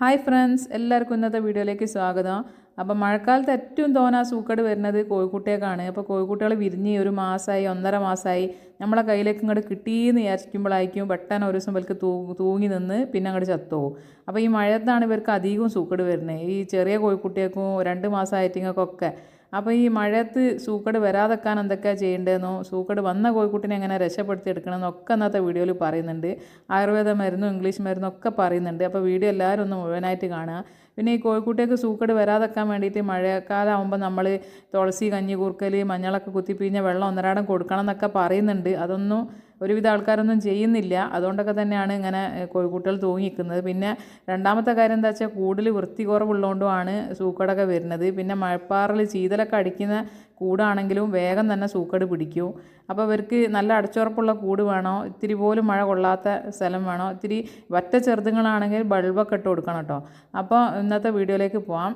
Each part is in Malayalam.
ഹായ് ഫ്രണ്ട്സ് എല്ലാവർക്കും ഇന്നത്തെ വീഡിയോയിലേക്ക് സ്വാഗതം. അപ്പോൾ മഴക്കാലത്ത് ഏറ്റവും തോന്നാ സൂക്കട് വരുന്നത് കോഴിക്കുട്ടിയേക്കാണ്. അപ്പോൾ കോഴിക്കുട്ടികൾ വിരിഞ്ഞ് ഒരു മാസമായി ഒന്നര മാസമായി നമ്മളെ കയ്യിലേക്ക് ഇങ്ങോട്ട് കിട്ടിയെന്ന് വിചാരിക്കുമ്പോഴായിരിക്കും പെട്ടെന്ന് ഒരു ദിവസം ഇവർക്ക് തൂ തൂങ്ങി നിന്ന് പിന്നെ അങ്ങോട്ട് ചത്തുപോകും. അപ്പോൾ ഈ മഴയത്താണ് ഇവർക്ക് അധികവും സൂക്കട് വരുന്നത്. ഈ ചെറിയ കോഴിക്കുട്ടിയേക്കും രണ്ട് മാസമായിട്ടിങ്ങൾക്കൊക്കെ അപ്പോൾ ഈ മഴയത്ത് സൂക്കട് വരാതെക്കാൻ എന്തൊക്കെയാണ് ചെയ്യേണ്ടതെന്നോ സൂക്കട് വന്ന കോഴിക്കുട്ടിനെ എങ്ങനെ രക്ഷപ്പെടുത്തി എടുക്കണമെന്നൊക്കെ അന്നത്തെ വീഡിയോയിൽ പറയുന്നുണ്ട്. ആയുർവേദ മരുന്നും ഇംഗ്ലീഷ് മരുന്നും ഒക്കെ പറയുന്നുണ്ട്. അപ്പോൾ വീഡിയോ എല്ലാവരും ഒന്ന് മുഴുവനായിട്ട് കാണുക. പിന്നെ ഈ കോഴിക്കുട്ടിയൊക്കെ സൂക്കട് വരാതെക്കാൻ വേണ്ടിയിട്ട് മഴക്കാലം ആകുമ്പോൾ നമ്മൾ തുളസി കഞ്ഞി കൂർക്കൽ മഞ്ഞളൊക്കെ കുത്തിപ്പിഴിഞ്ഞ വെള്ളം ഒന്നരാടം കൊടുക്കണം എന്നൊക്കെ പറയുന്നുണ്ട്. അതൊന്നും ഒരുവിധ ആൾക്കാരൊന്നും ചെയ്യുന്നില്ല. അതുകൊണ്ടൊക്കെ തന്നെയാണ് ഇങ്ങനെ കോഴിക്കുട്ടികൾ തൂങ്ങിക്കുന്നത്. പിന്നെ രണ്ടാമത്തെ കാര്യം എന്താ വെച്ചാൽ കൂടുതൽ വൃത്തി കുറവുള്ളതുകൊണ്ടുമാണ് സൂക്കടൊക്കെ വരുന്നത്. പിന്നെ മഴപ്പാറിൽ ചീതലൊക്കെ അടിക്കുന്ന കൂടാണെങ്കിലും വേഗം തന്നെ സൂക്കട് പിടിക്കും. അപ്പോൾ ഇവർക്ക് നല്ല അടച്ചുറപ്പുള്ള കൂട് വേണോ? ഇത്തിരി പോലും മഴ കൊള്ളാത്ത സ്ഥലം വേണോ? ഇത്തിരി വറ്റ ചെറുതുങ്ങളാണെങ്കിൽ ബൾബൊക്കെ ഇട്ട് കൊടുക്കണം കേട്ടോ അപ്പോൾ ഇന്നത്തെ വീഡിയോയിലേക്ക് പോവാം.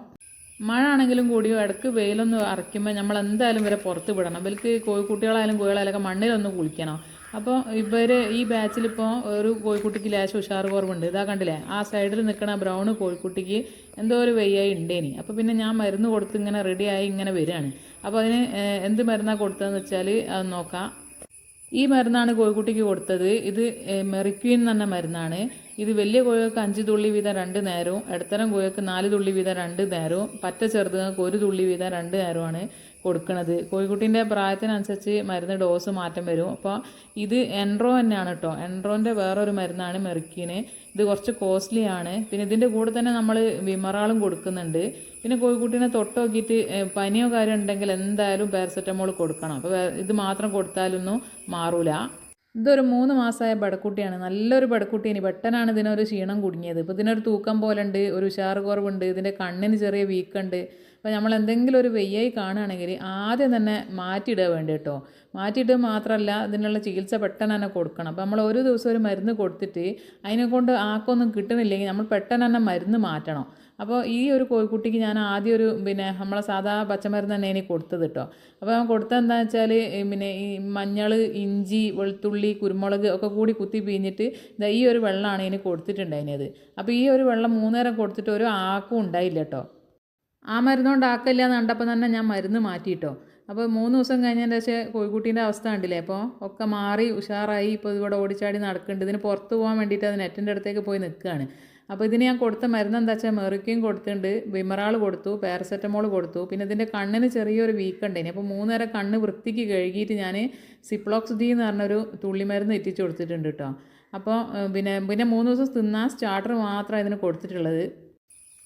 മഴ ആണെങ്കിലും കൂടിയും ഇടയ്ക്ക് വെയിലൊന്ന് അറയ്ക്കുമ്പോൾ നമ്മൾ എന്തായാലും വരെ പുറത്ത് വിടണം. ഇവർക്ക് കോഴിക്കുട്ടികളായാലും കോഴികളായാലും ഒക്കെ മണ്ണിലൊന്ന് കുളിക്കണം. അപ്പോൾ ഇവർ ഈ ബാച്ചിലിപ്പോൾ ഒരു കോഴിക്കുട്ടിക്ക് ലേശം ഉഷാർ കുറവുണ്ട്. ഇതാ കണ്ടില്ലേ? ആ സൈഡിൽ നിൽക്കണ ബ്രൗൺ കോഴിക്കുട്ടിക്ക് എന്തോ ഒരു വെയ്യായി ഉണ്ടേനി. അപ്പോൾ പിന്നെ ഞാൻ മരുന്ന് കൊടുത്ത് ഇങ്ങനെ റെഡിയായി ഇങ്ങനെ വരികയാണ് അപ്പോൾ അതിന് എന്ത് മരുന്നാണ് കൊടുത്തതെന്ന് വെച്ചാൽ അത് നോക്കാം. ഈ മരുന്നാണ് കോഴിക്കുട്ടിക്ക് കൊടുത്തത്. ഇത് മെറിക്വീൻ എന്ന് പറഞ്ഞ മരുന്നാണ്. ഇത് വലിയ കോഴികൾക്ക് അഞ്ച് തുള്ളി വീതം രണ്ട് നേരവും ഇടത്തരം കോഴികൾക്ക് നാല് തുള്ളി വീതം രണ്ട് നേരവും പറ്റ ചെറുതുകൾക്ക് ഒരു തുള്ളി വീതം രണ്ട് നേരവുമാണ്. കൊടുക്കുന്നത് കോഴിക്കുട്ടീന്റെ പ്രായത്തിനനുസരിച്ച് മരുന്ന് ഡോസ് മാറ്റം വരും. അപ്പോൾ ഇത് എൻട്രോ തന്നെയാണ് കേട്ടോ. എൻട്രോന്റെ വേറൊരു മരുന്നാണ് മെറിക്കീന്. ഇത് കുറച്ച് കോസ്റ്റ്ലി ആണ് പിന്നെ ഇതിന്റെ കൂടെ തന്നെ നമ്മൾ വിമറാളും കൊടുക്കുന്നുണ്ട്. പിന്നെ കോഴിക്കുട്ടീനെ തൊട്ട് നോക്കിയിട്ട് പനിയോ കാര്യം ഉണ്ടെങ്കിൽ എന്തായാലും പാരസെറ്റമോൾ കൊടുക്കണം. അപ്പോൾ ഇത് മാത്രം കൊടുത്താലൊന്നും മാറൂല. ഇതൊരു മൂന്ന് മാസമായ ബടക്കുട്ടിയാണ്. നല്ലൊരു ബടക്കുട്ടിയാണ്. പെട്ടെന്നാണ് ഇതിനൊരു ക്ഷീണം കുടുങ്ങിയത്. ഇപ്പോൾ ഇതിനൊരു തൂക്കം പോലെ ഉണ്ട് ഒരു ഉഷാർ കുറവുണ്ട് ഇതിന്റെ കണ്ണിന് ചെറിയ വീക്കുണ്ട്. അപ്പോൾ നമ്മൾ എന്തെങ്കിലും ഒരു വെയ്യായി കാണുകയാണെങ്കിൽ ആദ്യം തന്നെ മാറ്റിയിടുക വേണ്ടി കേട്ടോ. മാറ്റിയിട്ട് മാത്രമല്ല ഇതിനുള്ള ചികിത്സ പെട്ടെന്ന് തന്നെ കൊടുക്കണം. അപ്പോൾ നമ്മൾ ഒരു ദിവസം ഒരു മരുന്ന് കൊടുത്തിട്ട് അതിനെ കൊണ്ട് ആക്കൊന്നും കിട്ടുന്നില്ലെങ്കിൽ നമ്മൾ പെട്ടെന്ന് തന്നെ മരുന്ന് മാറ്റണം. അപ്പോൾ ഈ ഒരു കോഴിക്കുട്ടിക്ക് ഞാൻ ആദ്യം ഒരു പിന്നെ നമ്മളെ സാധാ പച്ചമരുന്ന് തന്നെ ഇനി കൊടുത്തത് കേട്ടോ അപ്പോൾ ഞാൻ കൊടുത്തത് എന്താണെന്ന് വെച്ചാൽ പിന്നെ ഈ മഞ്ഞൾ ഇഞ്ചി വെളുത്തുള്ളി കുരുമുളക് ഒക്കെ കൂടി കുത്തി പിഴിഞ്ഞിട്ട് ഇതാ ഈ ഒരു വെള്ളമാണ് ഇനി കൊടുത്തിട്ടുണ്ടായിരുന്നത്. അപ്പോൾ ഈ ഒരു വെള്ളം മൂന്നേരം കൊടുത്തിട്ട് ഒരു ആക്കും ഉണ്ടായില്ല കേട്ടോ ആ മരുന്നുകൊണ്ട് ആക്കില്ല എന്ന് കണ്ടപ്പോൾ തന്നെ ഞാൻ മരുന്ന് മാറ്റിയിട്ടോ അപ്പോൾ മൂന്ന് ദിവസം കഴിഞ്ഞതിന്റെ ശേഷം കോഴിക്കുട്ടീന്റെ അവസ്ഥ കണ്ടില്ലേ? അപ്പോൾ ഒക്കെ മാറി ഉഷാറായി. ഇപ്പോൾ ഇവിടെ ഓടിച്ചാടി നടക്കുന്നുണ്ട് ഇതിന് പുറത്ത് പോകാൻ വേണ്ടിയിട്ട് അത് നെറ്റിന്റെ അടുത്തേക്ക് പോയി നിൽക്കുകയാണ് അപ്പോൾ ഇതിന് ഞാൻ കൊടുത്ത മരുന്ന് എന്താ വെച്ചാൽ മെറിക്കയും കൊടുത്തിട്ടുണ്ട്. വിമറാൾ കൊടുത്തു പാരസെറ്റമോൾ കൊടുത്തു. പിന്നെ ഇതിന്റെ കണ്ണിന് ചെറിയൊരു വീക്ക് ഉണ്ടേനി അപ്പോൾ മൂന്നേരം കണ്ണ് വൃത്തിക്ക് കഴുകിയിട്ട് ഞാൻ സിപ്ലോക്സ് ഡി എന്ന് പറഞ്ഞൊരു തുള്ളിമരുന്ന് എത്തിച്ച് കൊടുത്തിട്ടുണ്ട് കേട്ടോ അപ്പോൾ പിന്നെ പിന്നെ മൂന്ന് ദിവസം തിന്നാൻ സ്റ്റാർട്ടർ മാത്രമാണ് ഇതിന് കൊടുത്തിട്ടുള്ളത്.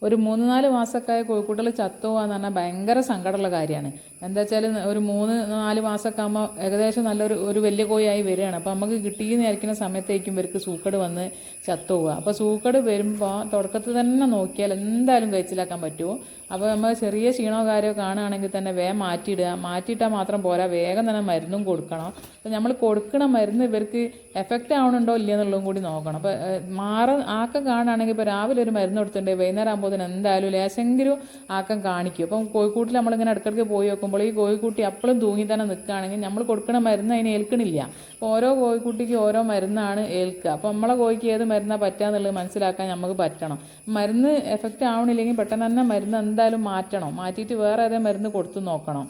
ഒരു മൂന്ന് നാല് മാസക്കായ കോഴിക്കുട്ടികൾ ചത്തുപോകാന്ന് പറഞ്ഞാൽ ഭയങ്കര സങ്കടമുള്ള കാര്യമാണ് എന്താ വെച്ചാൽ ഒരു മൂന്ന് നാല് മാസമൊക്കെ ആകുമ്പോൾ ഏകദേശം നല്ലൊരു ഒരു വലിയ കോഴിയായി വരികയാണ്. അപ്പോൾ നമുക്ക് കിട്ടിയെന്ന് വിചാരിക്കുന്ന സമയത്തേക്കും ഇവർക്ക് സൂക്കട് വന്ന് ചത്തുപോവുക. അപ്പോൾ സൂക്കട് വരുമ്പോൾ തുടക്കത്തിൽ തന്നെ നോക്കിയാൽ എന്തായാലും കഴിച്ചിലാക്കാൻ പറ്റുമോ? അപ്പോൾ നമ്മൾ ചെറിയ ക്ഷീണോ കാര്യമോ കാണുകയാണെങ്കിൽ തന്നെ വേഗം മാറ്റിയിടുക. മാറ്റിയിട്ടാൽ മാത്രം പോരാ. വേഗം തന്നെ മരുന്നും കൊടുക്കണം. അപ്പോൾ നമ്മൾ കൊടുക്കണ മരുന്ന് ഇവർക്ക് എഫക്റ്റ് ആവണുണ്ടോ ഇല്ലയെന്നുള്ളതും കൂടി നോക്കണം. അപ്പോൾ മാറ ആക്കം കാണുകയാണെങ്കിൽ ഇപ്പോൾ രാവിലെ ഒരു മരുന്ന് കൊടുത്തിട്ടുണ്ടെങ്കിൽ വൈകുന്നേരം ആകുമ്പോൾ എന്തായാലും ലേശെങ്കിലും ആക്കം കാണിക്കും. അപ്പം കോഴിക്കൂട്ടിൽ നമ്മളിങ്ങനെ ഇടയ്ക്കിടയ്ക്ക് പോയി നോക്കുമ്പോൾ ഈ കോഴിക്കുട്ടി അപ്പോഴും തൂങ്ങി തന്നെ നിൽക്കുകയാണെങ്കിൽ നമ്മൾ കൊടുക്കുന്ന മരുന്ന് അതിന് ഏൽക്കണില്ല. അപ്പോൾ ഓരോ കോഴിക്കുട്ടിക്ക് ഓരോ മരുന്നാണ് ഏൽക്കുക. അപ്പോൾ നമ്മളെ കോഴിക്ക് ഏത് മരുന്നാണ് പറ്റുക എന്നുള്ളത് മനസ്സിലാക്കാൻ നമുക്ക് പറ്റണം. മരുന്ന് എഫക്റ്റ് ആവണില്ലെങ്കിൽ പെട്ടെന്ന് തന്നെ മരുന്ന് എന്തായാലും മാറ്റണം. മാറ്റിയിട്ട് വേറെ ഏതെങ്കിലും മരുന്ന് കൊടുത്തു നോക്കണം.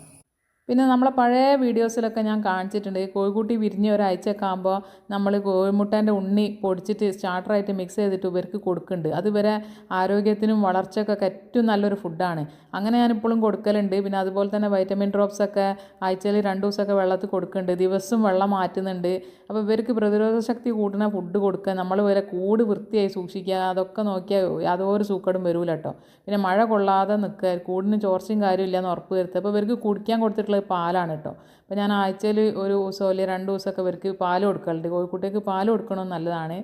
പിന്നെ നമ്മളെ പഴയ വീഡിയോസിലൊക്കെ ഞാൻ കാണിച്ചിട്ടുണ്ട്. ഈ കോഴിക്കുട്ടി വിരിഞ്ഞ് ഒരാഴ്ചയൊക്കെ ആകുമ്പോൾ നമ്മൾ കോഴിമുട്ടേന്റെ ഉണ്ണി പൊടിച്ചിട്ട് സ്റ്റാർട്ടറായിട്ട് മിക്സ് ചെയ്തിട്ട് ഇവർക്ക് കൊടുക്കുന്നുണ്ട്. അത് ഇവരെ ആരോഗ്യത്തിനും വളർച്ചയ്ക്കൊക്കെ ഏറ്റവും നല്ലൊരു ഫുഡാണ്. അങ്ങനെ ഞാനിപ്പോഴും കൊടുക്കലുണ്ട്. പിന്നെ അതുപോലെ തന്നെ വൈറ്റമിൻ ഡ്രോപ്സ് ഒക്കെ ആഴ്ചയിൽ രണ്ട് ദിവസമൊക്കെ വെള്ളത്തിൽ കൊടുക്കുന്നുണ്ട്. ദിവസവും വെള്ളം മാറ്റുന്നുണ്ട്. അപ്പോൾ ഇവർക്ക് പ്രതിരോധ ശക്തി കൂട്ടുന്ന ഫുഡ് കൊടുക്കുക നമ്മൾ ഇവരെ കൂട് വൃത്തിയായി സൂക്ഷിക്കുക അതൊക്കെ നോക്കിയാൽ യാതൊരു സൂക്കടും വരൂല കേട്ടോ. പിന്നെ മഴ കൊള്ളാതെ നിൽക്കുക കൂടിന് ചോർച്ചയും കാര്യമില്ല എന്ന് ഉറപ്പ് വരുത്തുക. അപ്പോൾ ഇവർക്ക് കുടിക്കാൻ കൊടുത്തിട്ടുള്ളത് പാലാണ് കേട്ടോ. അപ്പോൾ ഞാൻ ആഴ്ചയിൽ ഒരു ദിവസമോ അല്ലെങ്കിൽ രണ്ട് ദിവസമൊക്കെ ഇവർക്ക് പാൽ കൊടുക്കലുണ്ട് കോഴിക്കുട്ടിക്ക് പാൽ കൊടുക്കണമെന്ന് നല്ലതാണ്.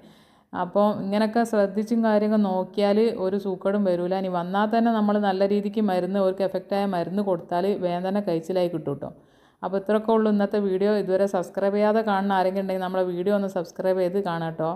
അപ്പോൾ ഇങ്ങനെയൊക്കെ ശ്രദ്ധിച്ചും കാര്യങ്ങൾ നോക്കിയാൽ ഒരു സൂക്കടും വരില്ല ഇനി വന്നാൽ തന്നെ നമ്മൾ നല്ല രീതിക്ക് മരുന്ന് അവർക്ക് എഫക്റ്റായ മരുന്ന് കൊടുത്താൽ വേഗം തന്നെ കഴിച്ചിലായി കിട്ടും കേട്ടോ. അപ്പോൾ ഇത്രയൊക്കെ ഉള്ളൂ ഇന്നത്തെ വീഡിയോ. ഇതുവരെ സബ്സ്ക്രൈബ് ചെയ്യാതെ കാണുന്ന ആരെങ്കിലും ഉണ്ടെങ്കിൽ നമ്മളെ വീഡിയോ ഒന്ന് സബ്സ്ക്രൈബ് ചെയ്ത് കാണാം കേട്ടോ.